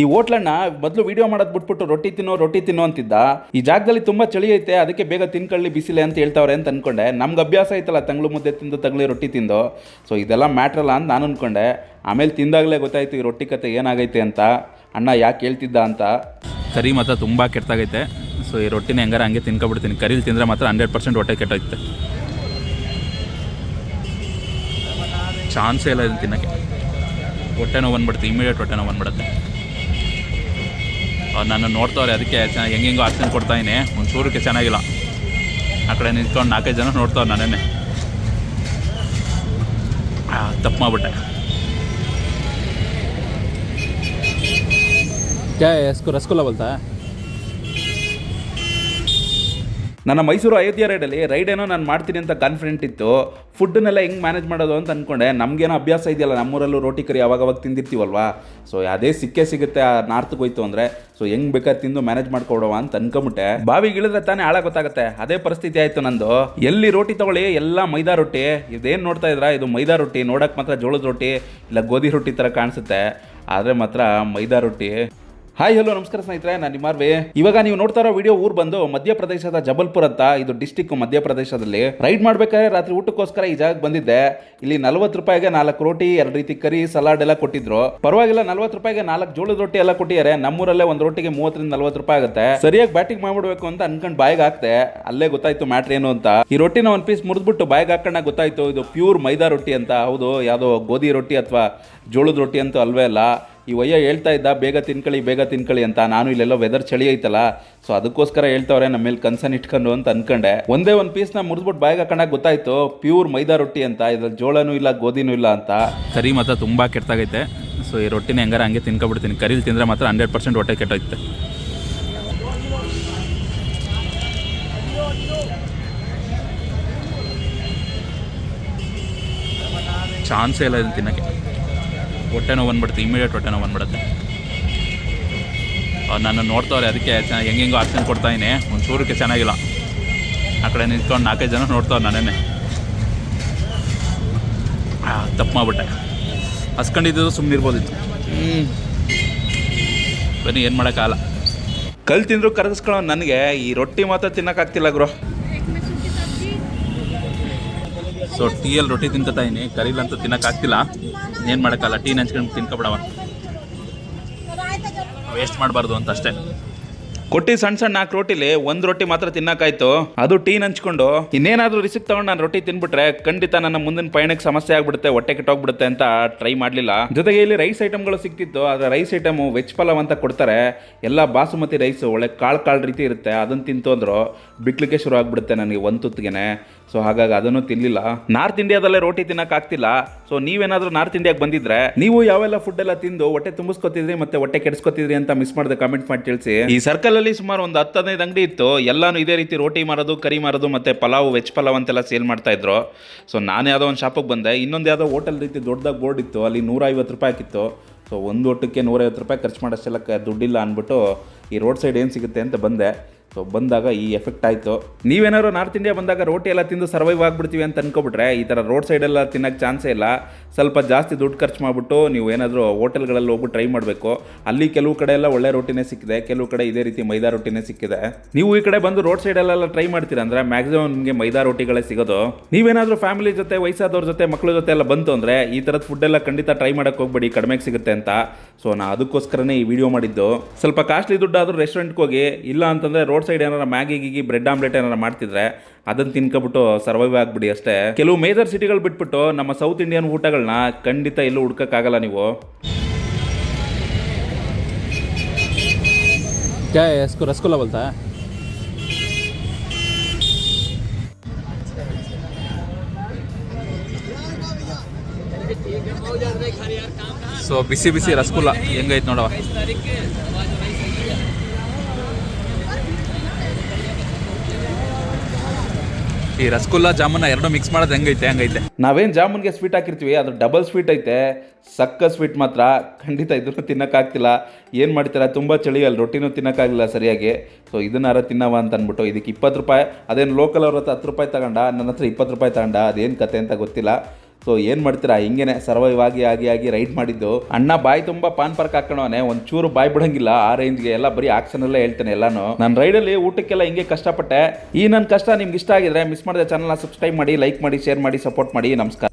ಈ ಹೋಟ್ಲನ್ನ ಮೊದಲು ವಿಡಿಯೋ ಮಾಡೋದು ಬಿಟ್ಬಿಟ್ಟು ರೊಟ್ಟಿ ತಿನ್ನೋ ರೊಟ್ಟಿ ತಿನ್ನೋ ಅಂತಿದ್ದ. ಈ ಜಾಗದಲ್ಲಿ ತುಂಬ ಚಳಿ ಐತೆ, ಅದಕ್ಕೆ ಬೇಗ ತಿನ್ಕೊಳ್ಳಿ, ಬಿಸಿಲೆ ಅಂತ ಹೇಳ್ತಾವ್ರೆ ಅಂತ ಅನ್ಕೊಂಡೆ. ನಮ್ಗೆ ಅಭ್ಯಾಸ ಐತಲ್ಲ, ತಂಗ್ಳು ಮುದ್ದೆ ತಿಂದು, ತಂಗ್ಳಿ ರೊಟ್ಟಿ ತಿಂದು. ಸೊ ಇದೆಲ್ಲ ಮ್ಯಾಟ್ರಲ್ಲ ಅಂತ ನಾನು ಅನ್ಕೊಂಡೆ. ಆಮೇಲೆ ತಿಂದಾಗಲೇ ಗೊತ್ತಾಯ್ತು, ಈ ರೊಟ್ಟಿ ಕತೆ ಏನಾಗೈತೆ ಅಂತ. ಅಣ್ಣ ಯಾಕೆ ಹೇಳ್ತಿದ್ದ ಅಂತ. ಕರಿ ಮಾತ್ರ ತುಂಬ ಕೆಟ್ಟಾಗೈತೆ ಸೊ ಈ ರೊಟ್ಟಿನ ಹೆಂಗಾರ ಹಂಗೆ ತಿನ್ಕೊಬಿಡ್ತೀನಿ. ಕರೀಲಿ ತಿಂದರೆ ಮಾತ್ರ ಹಂಡ್ರೆಡ್ ಪರ್ಸೆಂಟ್ ಹೊಟ್ಟೆ ಕೆಟ್ಟೈತೆ ಚಾನ್ಸೇ ಇಲ್ಲ ಇದನ್ನು ತಿನ್ನೋಕ್ಕೆ. ಹೊಟ್ಟೆ ನೋವು ಬಂದ್ಬಿಡುತ್ತೆ ಇಮಿಡಿಯೇಟ್ ಹೊಟ್ಟೆ ನೋವು ಬಂದ್ಬಿಡುತ್ತೆ. ನಾನು ನೋಡ್ತಾವ್ರೆ, ಅದಕ್ಕೆ ಚೆನ್ನಾಗಿ ಹೆಂಗೆಂಗೋ ಆಕ್ಷನ್ ಕೊಡ್ತಾಯಿನಿ ಒಂದು ಚೆನ್ನಾಗಿಲ್ಲ. ಆ ಕಡೆ ನಿಂತ್ಕೊಂಡು ನಾಲ್ಕೈದು ಜನ ನೋಡ್ತಾವ್ರೆ ನಾನೇ ತಪ್ಪು ಮಾಡಿಬಿಟ್ಟೆ. ಕ್ಯಾ, ಎಸ್ಕು ರಸಗುಲ್ಲ ಬಲ್ತಾ? ನನ್ನ ಮೈಸೂರು ಅಯೋಧ್ಯ ರೈಡಲ್ಲಿ ರೈಡ್ ಏನೋ ನಾನು ಮಾಡ್ತೀನಿ ಅಂತ ಕಾನ್ಫಿಡೆಂಟ್ ಇತ್ತು. ಫುಡ್ಡನ್ನೆಲ್ಲ ಹೆಂಗೆ ಮ್ಯಾನೇಜ್ ಮಾಡೋದು ಅಂತ ಅಂದ್ಕೊಂಡೆ ನಮಗೇನೋ ಅಭ್ಯಾಸ ಇದೆಯಲ್ಲ, ನಮ್ಮೂರಲ್ಲೂ ರೋಟಿ ಕರಿ ಅವಾಗವಾಗ ತಿಂದಿರ್ತೀವಲ್ವಾ? ಸೊ ಅದೇ ಸಿಕ್ಕೇ ಸಿಗುತ್ತೆ ಆ ನಾರ್ತ್ಗೆ ಹೋಯ್ತು ಅಂದರೆ. ಸೊ ಹೆಂಗ್ ಬೇಕಾದ್ರೆ ತಿಂದು ಮ್ಯಾನೇಜ್ ಮಾಡ್ಕೊಡೋವಾ ಅಂತ ಅನ್ಕೊಂಬಿಟ್ಟೆ. ಬಾವಿಗೆ ಇಳಿದ್ರೆ ತಾನೇ ಆಳ ಗೊತ್ತಾಗುತ್ತೆ ಅದೇ ಪರಿಸ್ಥಿತಿ ಆಯಿತು ನಂದು. ಎಲ್ಲಿ ರೋಟಿ ತಗೊಳ್ಳಿ, ಎಲ್ಲ ಮೈದಾ ರೊಟ್ಟಿ. ಇದೇನು ನೋಡ್ತಾ ಇದ್ರಾ? ಇದು ಮೈದಾ ರೊಟ್ಟಿ, ನೋಡೋಕೆ ಮಾತ್ರ ಜೋಳದ ರೊಟ್ಟಿ, ಇಲ್ಲ ಗೋಧಿ ರೊಟ್ಟಿ ಥರ ಕಾಣಿಸುತ್ತೆ. ಆದರೆ ಮಾತ್ರ ಮೈದಾ ರೊಟ್ಟಿ. ಹಾಯ್ ಹಲೋ ನಮಸ್ಕಾರ ಸ್ನೇಹಿತರೆ, ನಾನು ನಿಮಾರ್ವಿ ಇವಾಗ ನೀವು ನೋಡ್ತಾ ಇರೋ ವಿಡಿಯೋ ಊರು ಬಂದು ಮಧ್ಯಪ್ರದೇಶದ ಜಬಲ್ಪುರ್ ಅಂತ ಇದು ಡಿಸ್ಟಿಕ್ ಮಧ್ಯಪ್ರದೇಶದಲ್ಲಿ ರೈಡ್ ಮಾಡ್ಬೇಕಾದ್ರೆ ರಾತ್ರಿ ಊಟಕ್ಕೋಸ್ಕರ ಈ ಜಾಗಕ್ಕೆ ಬಂದಿದ್ದೆ. ಇಲ್ಲಿ ನಲ್ವತ್ತು ರೂಪಾಯಿಗೆ ನಾಲ್ಕು ರೋಟಿ, ಎರಡು ರೀತಿ ಕರಿ ಸಲಾಡ್ ಎಲ್ಲ ಕೊಟ್ಟಿದ್ರು. ಪರವಾಗಿಲ್ಲ, ನಲ್ವತ್ತು ರೂಪಾಯಿಗೆ ನಾಲ್ಕು ಜೋಳದ ರೊಟ್ಟಿ ಎಲ್ಲ ಕೊಟ್ಟಿದ್ದಾರೆ. ನಮ್ಮೂರಲ್ಲೇ ಒಂದು ರೊಟ್ಟಿಗೆ ಮೂವತ್ತರಿಂದ ನಲ್ವತ್ತು ರೂಪಾಯಿ ಆಗುತ್ತೆ. ಸರಿಯಾಗಿ ಬ್ಯಾಟಿಂಗ್ ಮಾಡ್ಬಿಡ್ಬೇಕು ಅಂತ ಅನ್ಕೊಂಡು ಬಾಯಿಗೆ ಹಾಕ್ತೆ ಅಲ್ಲೇ ಗೊತ್ತಾಯ್ತು ಮ್ಯಾಟ್ರ್ ಏನು ಅಂತ. ಈ ರೊಟ್ಟಿನ ಒಂದು ಪೀಸ್ ಮುರಿದ್ಬಿಟ್ಟು ಬಾಯಿಗೆ ಹಾಕೊಂಡಾಗ ಗೊತ್ತಾಯ್ತು, ಇದು ಪ್ಯೂರ್ ಮೈದಾ ರೊಟ್ಟಿ ಅಂತ. ಹೌದು, ಯಾವುದೋ ಗೋಧಿ ರೊಟ್ಟಿ ಅಥವಾ ಜೋಳದ ರೊಟ್ಟಿ ಅಂತೂ ಅಲ್ವೇ ಅಲ್ಲ. ಈ ವಯ್ಯ ಹೇಳ್ತಾ ಇದ್ದ, ಬೇಗ ತಿನ್ಕೊಳ್ಳಿ ಬೇಗ ತಿನ್ಕೊಳ್ಳಿ ಅಂತ ನಾನು ಇಲ್ಲೆಲ್ಲ ವೆದರ್ ಚಳಿ ಐತಲ್ಲ ಸೊ ಅದಕ್ಕೋಸ್ಕರ ಹೇಳ್ತಾವ್ರೆ ನಮ್ಮ ಮೇಲೆ ಕನ್ಸನ್ ಇಟ್ಕೊಂಡು ಅಂತ ಅನ್ಕೊಂಡೆ. ಒಂದೇ ಒಂದು ಪೀಸ್ನ ಮುರಿದ್ಬಿಟ್ಟು ಬಾಯಿಗೆ ಹಾಕೊಂಡಾಗ ಗೊತ್ತಾಯ್ತು ಪ್ಯೂರ್ ಮೈದಾ ರೊಟ್ಟಿ ಅಂತ, ಇದ್ರಲ್ಲಿ ಜೋಳನೂ ಇಲ್ಲ, ಗೋಧಿನೂ ಇಲ್ಲ ಅಂತ. ಕರಿ ಮಾತ್ರ ತುಂಬ ಕೆಟ್ಟಾಗೈತೆ ಸೊ ಈ ರೊಟ್ಟಿನ ಹೆಂಗಾರ ಹಂಗೆ ತಿನ್ಕೊಬಿಡ್ತೀನಿ. ಕರೀಲಿ ತಿಂದರೆ ಮಾತ್ರ ಹಂಡ್ರೆಡ್ ಪರ್ಸೆಂಟ್ ಹೊಟ್ಟೆ ಕೆಟ್ಟೈತೆ ಚಾನ್ಸೇ ಇಲ್ಲ ಇದನ್ನು ತಿನ್ನೋಕ್ಕೆ. ಹೊಟ್ಟೆ ನೋವು ಬಂದ್ಬಿಡುತ್ತೆ ಇಮಿಡಿಯೇಟ್ ಹೊಟ್ಟೆ ನೋವು ಬಂದ್ಬಿಡುತ್ತೆ. ನಾನು ನೋಡ್ತಾವ್ರೆ, ಅದಕ್ಕೆ ಚೆನ್ನಾಗಿ ಹೆಂಗೆಂಗೋ ಆಪ್ಷನ್ ಕೊಡ್ತಾಯಿನಿ ಒಂದು ಚೂರಕ್ಕೆ ಚೆನ್ನಾಗಿಲ್ಲ. ಆ ಕಡೆ ನಿಂತ್ಕೊಂಡು ನಾಲ್ಕೈದು ಜನ ನೋಡ್ತಾವ್ರೆ ನನ್ನೇ ತಪ್ಪು ಮಾಡಿಬಿಟ್ಟೆ. ಹಸ್ಕೊಂಡಿದ್ದು ಸುಮ್ಮನೆ ಇರ್ಬೋದಿತ್ತು. ಬನ್ನಿ, ಏನು ಮಾಡೋಕ್ಕಾಗಲ್ಲ ಕಲ್ ತಿಂದರೂ ಕರಗಿಸ್ಕೊಳ್ಳೋ ನನಗೆ, ಈ ರೊಟ್ಟಿ ಮಾತ್ರ ತಿನ್ನೋಕ್ಕಾಗ್ತಿಲ್ಲ ಗುರು. ಸೊ ಟೀಯಲ್ಲಿ ರೊಟ್ಟಿ ತಿಂತಾಯಿನಿ ಕರೀಲಂತೂ ತಿನ್ನೋಕ್ಕಾಗ್ತಿಲ್ಲ ಏನು ಮಾಡೋಕ್ಕಲ್ಲ ಟೀ ನೆಂಚ್ಕೊಂಡು ತಿನ್ಕೊಬಿಡವ. ವೇಸ್ಟ್ ಮಾಡಬಾರ್ದು ಅಂತ ಅಷ್ಟೇ. ಕೊಟ್ಟಿ ಸಣ್ಣ ಸಣ್ಣ ನಾಲ್ಕು ರೊಟ್ಟಿಲಿ ಒಂದು ರೊಟ್ಟಿ ಮಾತ್ರ ತಿನ್ನಕ್ಕಾಯ್ತು. ಅದು ಟೀ ಹಂಚ್ಕೊಂಡು ಇನ್ನೇನಾದ್ರೂ ರಿಸಿಪ್ ತಗೊಂಡು ನಾನು ರೊಟ್ಟಿ ತಿನ್ಬಿಟ್ರೆ ಖಂಡಿತ ನನ್ನ ಮುಂದಿನ ಪಯಣಕ್ಕೆ ಸಮಸ್ಯೆ ಆಗ್ಬಿಡುತ್ತೆ, ಹೊಟ್ಟೆ ಕೆಟ್ಟೋಗ್ಬಿಡುತ್ತೆ ಅಂತ ಟ್ರೈ ಮಾಡಲಿಲ್ಲ. ಜೊತೆಗೆ ಇಲ್ಲಿ ರೈಸ್ ಐಟಮ್ಗಳು ಸಿಕ್ತಿತ್ತು ಆದರೆ ರೈಸ್ ಐಟಮು ವೆಜ್ ಪಲಾವ್ ಅಂತ ಕೊಡ್ತಾರೆ. ಎಲ್ಲ ಬಾಸುಮತಿ ರೈಸ್ ಒಳ್ಳೆ ಕಾಳು ಕಾಳು ರೀತಿ ಇರುತ್ತೆ ಅದನ್ನು ತಿಂತು ಅಂದ್ರು ಬಿಕ್ಲಿಕ್ಕೆ ಶುರು ಆಗ್ಬಿಡುತ್ತೆ ನನಗೆ ಒಂದು ತುತ್ತಿಗೆನೆ. ಸೊ ಹಾಗಾಗಿ ಅದನ್ನು ತಿನ್ನಲಿಲ್ಲ ನಾರ್ತ್ ಇಂಡಿಯಾದಲ್ಲೇ ರೋಟಿ ತಿನ್ನೋಕ್ಕಾಗ್ತಿಲ್ಲ ಸೊ ನೀವೇನಾದರೂ ನಾರ್ತ್ ಇಂಡಿಯಾಗೆ ಬಂದಿದ್ರೆ, ನೀವು ಯಾವೆಲ್ಲ ಫುಡ್ ಎಲ್ಲ ತಿಂದು ಹೊಟ್ಟೆ ತುಂಬಿಸ್ಕೊತಿದ್ರಿ ಮತ್ತೆ ಹೊಟ್ಟೆ ಕೆಡಿಸ್ಕೊತಿದ್ರಿ ಅಂತ ಮಿಸ್ ಮಾಡಿದೆ ಕಾಮೆಂಟ್ ಮಾಡಿ ತಿಳಿಸಿ. ಈ ಸರ್ಕಲ್ ಅಲ್ಲಿ ಸುಮಾರು ಒಂದು ಹತ್ತು ಹದಿನೈದು ಅಂಗಡಿ ಇತ್ತು. ಎಲ್ಲಾನು ಇದೇ ರೀತಿ ರೋಟಿ ಮಾರೋದು, ಕರಿ ಮಾರೋದು, ಮತ್ತೆ ಪಲಾವ್, ವೆಜ್ ಪಲಾವ್ ಅಂತೆಲ್ಲ ಸೇಲ್ ಮಾಡ್ತಾ ಇದ್ರು. ಸೊ ನಾನು ಯಾವುದೋ ಒಂದು ಶಾಪಿಗೆ ಬಂದೆ. ಇನ್ನೊಂದು ಯಾವುದೋ ಹೋಟೆಲ್ ರೀತಿ ದೊಡ್ಡದಾಗಿ ಬೋರ್ಡ್ ಇತ್ತು. ಅಲ್ಲಿ ನೂರ ಐವತ್ತು ರೂಪಾಯಿ ಆಗಿತ್ತು ಸೊ ಒಂದು ಒಟ್ಟಕ್ಕೆ ನೂರೈವತ್ತು ರೂಪಾಯಿ ಖರ್ಚು ಮಾಡೋಷ್ಟೆಲ್ಲ ದುಡ್ಡಿಲ್ಲ ಅಂದ್ಬಿಟ್ಟು ಈ ರೋಡ್ ಸೈಡ್ ಏನು ಸಿಗುತ್ತೆ ಅಂತ ಬಂದೆ. ಸೊ ಬಂದಾಗ ಈ ಎಫೆಕ್ಟ್ ಆಯಿತು. ನೀವೇನಾದ್ರು ನಾರ್ತ್ ಇಂಡಿಯಾ ಬಂದಾಗ ರೋಟಿ ಎಲ್ಲ ತಿಂದು ಸರ್ವೈವ್ ಆಗಿಬಿಡ್ತೀವಿ ಅಂತ ಅನ್ಕೊಬಿಟ್ರೆ, ಈ ಥರ ರೋಡ್ ಸೈಡೆಲ್ಲ ತಿನ್ನೋಕ್ಕೆ ಚಾನ್ಸೇ ಇಲ್ಲ. ಸ್ವಲ್ಪ ಜಾಸ್ತಿ ದುಡ್ಡು ಖರ್ಚು ಮಾಡಿಬಿಟ್ಟು ನೀವು ಏನಾದರೂ ಹೋಟೆಲ್ಗಳಲ್ಲಿ ಹೋಗ್ಬಿಟ್ಟು ಟ್ರೈ ಮಾಡಬೇಕು. ಅಲ್ಲಿ ಕೆಲವು ಕಡೆ ಎಲ್ಲ ಒಳ್ಳೆ ರೊಟ್ಟಿನೇ ಸಿಕ್ಕಿದೆ, ಕೆಲವು ಕಡೆ ಇದೇ ರೀತಿ ಮೈದಾ ರೊಟ್ಟಿನೇ ಸಿಕ್ಕಿದೆ. ನೀವು ಈ ಕಡೆ ಬಂದು ರೋಡ್ ಸೈಡಲ್ಲೆಲ್ಲ ಟ್ರೈ ಮಾಡ್ತೀರಾ ಅಂದರೆ ಮ್ಯಾಕ್ಸಿಮಮ್ ನಿಮಗೆ ಮೈದಾ ರೊಟ್ಟಿಗಳೇ ಸಿಗೋದು. ನೀವೇನಾದರೂ ಫ್ಯಾಮಿಲಿ ಜೊತೆ, ವಯಸ್ಸಾದವ್ರ ಜೊತೆ ಮಕ್ಕಳ ಜೊತೆ ಎಲ್ಲ ಬಂತು ಅಂದರೆ ಈ ಥರದ ಫುಡ್ ಎಲ್ಲ ಖಂಡಿತ ಟ್ರೈ ಮಾಡೋಕೆ ಹೋಗ್ಬೇಡಿ, ಕಡಿಮೆಗೆ ಸಿಗುತ್ತೆ ಅಂತ. ಸೊ ನಾನು ಅದಕ್ಕೋಸ್ಕರನೇ ಈ ವಿಡಿಯೋ ಮಾಡಿದ್ದು. ಸ್ವಲ್ಪ ಕಾಸ್ಟ್ಲಿ ದುಡ್ಡಾದರೂ ರೆಸ್ಟೋರೆಂಟ್ಗೆ ಹೋಗಿ, ಇಲ್ಲ ಅಂತಂದರೆ ರೋಡ್ ಸೈಡ್ ಏನಾರ ಮ್ಯಾಗಿ ಗೀಗಿ ಬ್ರೆಡ್ ಆಮ್ಲೆಟ್ ಏನಾರ ಮಾಡ್ತಿದ್ರೆ ಅದನ್ನು ತಿನ್ಕೊಬಿಟ್ಟು ಸರ್ವೈವ್ ಆಗ್ಬಿಡಿ ಅಷ್ಟೇ ಕೆಲವು ಮೇಜರ್ ಸಿಟಿಗಳು ಬಿಟ್ಬಿಟ್ಟು ನಮ್ಮ ಸೌತ್ ಇಂಡಿಯನ್ ಊಟಗಳನ್ನ ಖಂಡಿತ ಎಲ್ಲೂ ಹುಡ್ಕೋಕ್ಕಾಗಲ್ಲ ನೀವು क्या है इसको रसगुल्ला बोलता है ಸೊ ಬಿಸಿ ಬಿಸಿ ರಸಗುಲ್ಲ ಹೆಂಗೈತೆ ನೋಡವ ಈ ರಸಗುಲ್ಲ ಜಾಮೂನ್ ಎರಡು ಮಿಕ್ಸ್ ಮಾಡೋದು ಹೆಂಗೈತೆ, ಹಂಗೈತೆ? ನಾವೇನು ಜಾಮೂನ್ಗೆ ಸ್ವೀಟ್ ಹಾಕಿರ್ತೀವಿ, ಅದು ಡಬಲ್ ಸ್ವೀಟ್ ಐತೆ. ಸಕ್ಕ ಸ್ವೀಟ್ ಮಾತ್ರ. ಖಂಡಿತ ಇದನ್ನು ತಿನ್ನೋಕ್ಕಾಗ್ತಿಲ್ಲ ಏನು ಮಾಡ್ತೀರಾ? ತುಂಬ ಚಳಿ, ಅಲ್ಲಿ ರೊಟ್ಟಿನೂ ತಿನ್ನೋಕ್ಕಾಗಲಿಲ್ಲ ಸರಿಯಾಗಿ. ಸೊ ಇದನ್ನಾರ ತಿನ್ನವ ಅಂತ ಅಂದ್ಬಿಟ್ಟು ಇದಕ್ಕೆ ಇಪ್ಪತ್ತು ರೂಪಾಯಿ. ಅದೇನು ಲೋಕಲ್ ಅವ್ರ ಹತ್ರ ಹತ್ತು ರೂಪಾಯಿ ತಗೊಂಡ? ನನ್ನ ಹತ್ರ ಇಪ್ಪತ್ತು ರೂಪಾಯಿ ತಗೊಂಡ. ಅದೇನು ಕತೆ ಅಂತ ಗೊತ್ತಿಲ್ಲ. ಸೊ ಏನ್ ಮಾಡ್ತೀರಾ? ಹಿಂಗೇನೆ ಸರ್ವೈವ್ ಆಗಿ ಆಗಿ ಆಗಿ ರೈಡ್ ಮಾಡಿದ್ದು. ಅಣ್ಣ ಬಾಯಿ ತುಂಬಾ ಪಾನ್ ಪಾರ್ಕ್ ಹಾಕೋಣವನೆ ಒಂದ್ ಚೂರು ಬಾಯಿ ಬಿಡಂಗಿಲ್ಲ ಆ ರೇಂಜ್ಗೆ ಎಲ್ಲ ಬರೀ ಎಲ್ಲ ಹೇಳ್ತೇನೆ ಎಲ್ಲಾನು. ನನ್ನ ರೈಡಲ್ಲಿ ಊಟಕ್ಕೆಲ್ಲ ಹಿಂಗೆ ಕಷ್ಟಪಟ್ಟೆ. ಈ ನನ್ನ ಕಷ್ಟ ನಿಮ್ಗೆ ಇಷ್ಟ ಆಗಿದ್ರೆ ಮಿಸ್ ಮಾಡಿದ ಚಾನಲ್ನ ಸಬ್ಸ್ಕ್ರೈಬ್ ಮಾಡಿ ಲೈಕ್ ಮಾಡಿ ಶೇರ್ ಮಾಡಿ ಸಪೋರ್ಟ್ ಮಾಡಿ. ನಮಸ್ಕಾರ.